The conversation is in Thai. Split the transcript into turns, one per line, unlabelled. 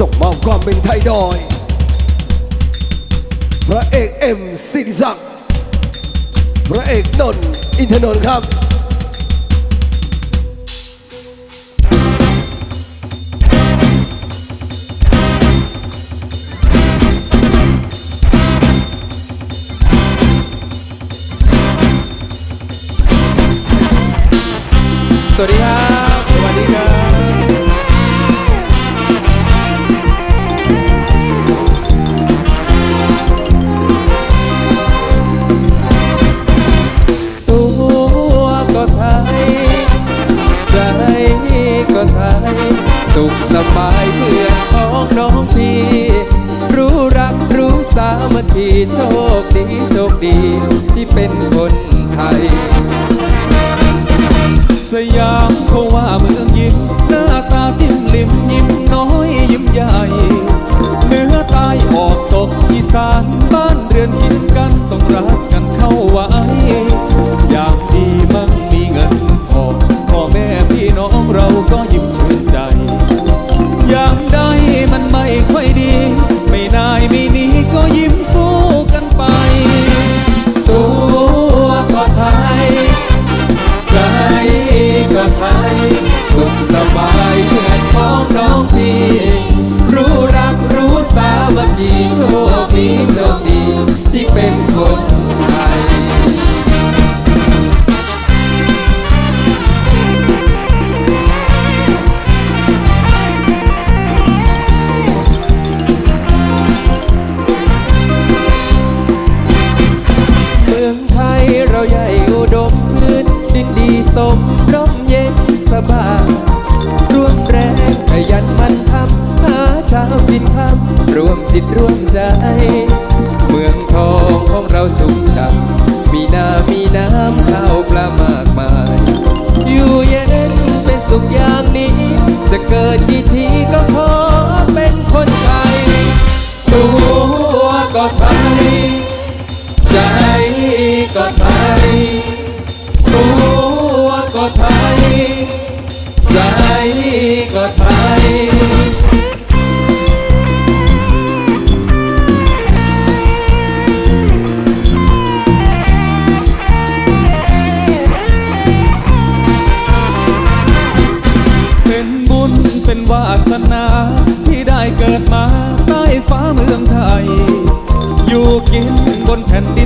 ส่งมอบความเป็นไทยดอย พระเอกเอ็มสิริศักดิ์พระเอกนนท์อินทนนท์ครับ
สวัสดีครับ ไทยสุขสบายเพื่อนของน้องพี่ รู้รักรู้สามัคคีโชคดีโชคดีที่เป็นคนไทย
สยามเขาว่าเมืองยิ้ม หน้าตาจิ้มลิมยิ้มน้อยยิ้มใหญ่เหนือใต้ออกตกอีสานบ้านเรือนคิดกันต้องรักกันเข้าไว้อย่าง องเก็ไท
ย ใจก็ไทย ตัวก็ไทย ใจก็ไทยิ
นบนแผ่นดิน